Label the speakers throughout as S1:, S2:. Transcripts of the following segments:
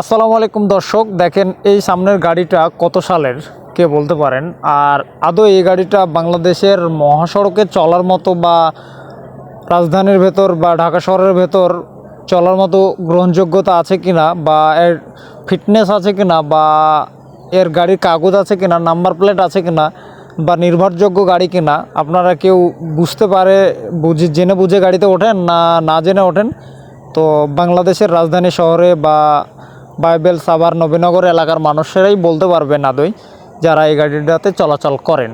S1: আসসালামু আলাইকুম দর্শক, দেখেন এই সামনের গাড়িটা কত সালের, কে বলতে পারেন? আর আদৌ এই গাড়িটা বাংলাদেশের মহাসড়কে চলার মতো বা রাজধানীর ভেতর বা ঢাকা শহরের ভেতর চলার মতো গ্রহণযোগ্যতা আছে কিনা বা এর ফিটনেস আছে কিনা বা এর গাড়ির কাগজ আছে কিনা, নাম্বার প্লেট আছে কিনা বা নির্ভরযোগ্য গাড়ি কিনা, আপনারা কেউ বুঝতে পারে, বুঝে, জেনে বুঝে গাড়িতে ওঠেন না না জেনে ওঠেন? তো বাংলাদেশের রাজধানী শহরে বা বাইবেল সাভার নবীনগর এলাকার মানুষেরাই বলতে পারবেন আদৌ যারা এই গাড়িটাতে চলাচল করেন।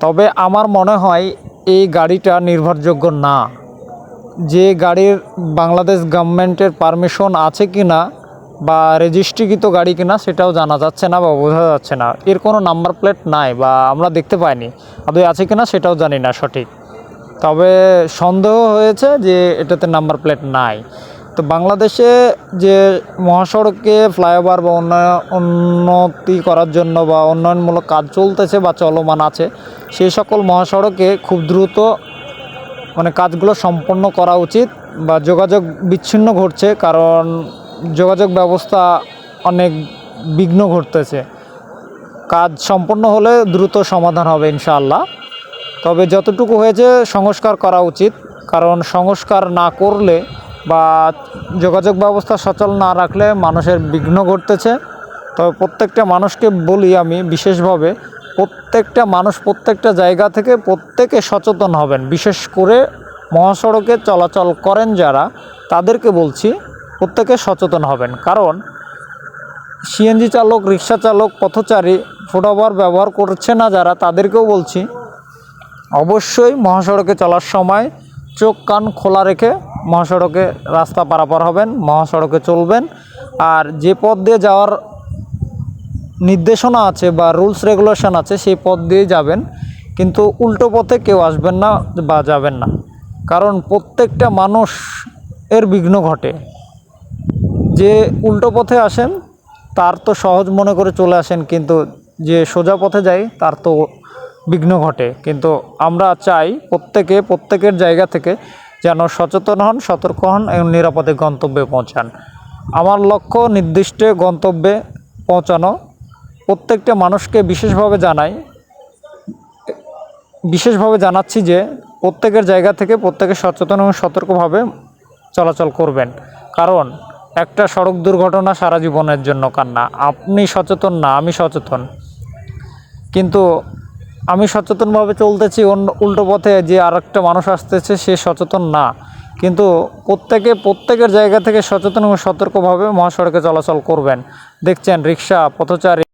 S1: তবে আমার মনে হয় এই গাড়িটা নির্ভরযোগ্য না। যে গাড়ির বাংলাদেশ গভর্নমেন্টের পারমিশন আছে কি না বা রেজিস্ট্রিকৃত গাড়ি কিনা সেটাও জানা যাচ্ছে না বা বোঝা যাচ্ছে না। এর কোনো নাম্বার প্লেট নাই বা আমরা দেখতে পাইনি। আদৌ আছে কিনা সেটাও জানি না সঠিক। তবে সন্দেহ হয়েছে যে এটাতে নাম্বার প্লেট নাই। তো বাংলাদেশে যে মহাসড়কে ফ্লাইওভার বা উন্নতি করার জন্য বা উন্নয়নমূলক কাজ চলতেছে বা চলমান আছে, সেই সকল মহাসড়কে খুব দ্রুত মানে কাজগুলো সম্পন্ন করা উচিত বা যোগাযোগ বিচ্ছিন্ন ঘটছে, কারণ যোগাযোগ ব্যবস্থা অনেক বিঘ্ন ঘটতেছে। কাজ সম্পন্ন হলে দ্রুত সমাধান হবে ইনশাআল্লাহ। তবে যতটুকু হয়েছে সংস্কার করা উচিত, কারণ সংস্কার না করলে বা যোগাযোগ ব্যবস্থা সচল না রাখলে মানুষের বিঘ্ন ঘটতেছে। তবে প্রত্যেকটা মানুষকে বলি আমি বিশেষভাবে, প্রত্যেকটা মানুষ প্রত্যেকটা জায়গা থেকে প্রত্যেকে সচেতন হবেন। বিশেষ করে মহাসড়কে চলাচল করেন যারা, তাদেরকে বলছি প্রত্যেকে সচেতন হবেন। কারণ সিএনজি চালক, রিক্সা চালক, পথচারী, ফুটওভার ব্যবহার করছে না যারা, তাদেরকেও বলছি, অবশ্যই মহাসড়কে চলার সময় চোখ কান খোলা রেখে মহাসড়কে রাস্তা পারাপার হবেন, মহাসড়কে চলবেন। আর যে পথ দিয়ে যাওয়ার নির্দেশনা আছে বা রুলস রেগুলেশন আছে, সেই পথ দিয়ে যাবেন। কিন্তু উল্টো পথে কেউ আসবেন না বা যাবেন না। কারণ প্রত্যেকটা মানুষ এর বিঘ্ন ঘটে। যে উল্টো পথে আসেন, তার তো সহজ মনে করে চলে আসেন, কিন্তু যে সোজা পথে যায় তার তো বিঘ্ন ঘটে। কিন্তু আমরা চাই প্রত্যেকে, প্রত্যেকের জায়গা থেকে যেন সচেতন হন, সতর্ক হন এবং নিরাপদে গন্তব্যে পৌঁছান। আমার লক্ষ্য নির্দিষ্ট গন্তব্যে পৌঁছানো। প্রত্যেকটা মানুষকে বিশেষভাবে জানাই, বিশেষভাবে জানাচ্ছি যে প্রত্যেকের জায়গা থেকে প্রত্যেকে সচেতন এবং সতর্কভাবে চলাচল করবেন। কারণ একটা সড়ক দুর্ঘটনা সারা জীবনের জন্য কান্না। আপনি সচেতন না, আমি সচেতন। কিন্তু আমি সচেতনভাবে চলতেছি, অন্য উল্টো পথে যে আর একটা মানুষ আসতেছে সে সচেতন না। কিন্তু প্রত্যেকে, প্রত্যেকের জায়গা থেকে সচেতন এবং সতর্কভাবে মহাসড়কে চলাচল করবেন। দেখছেন রিক্সা, পথচারী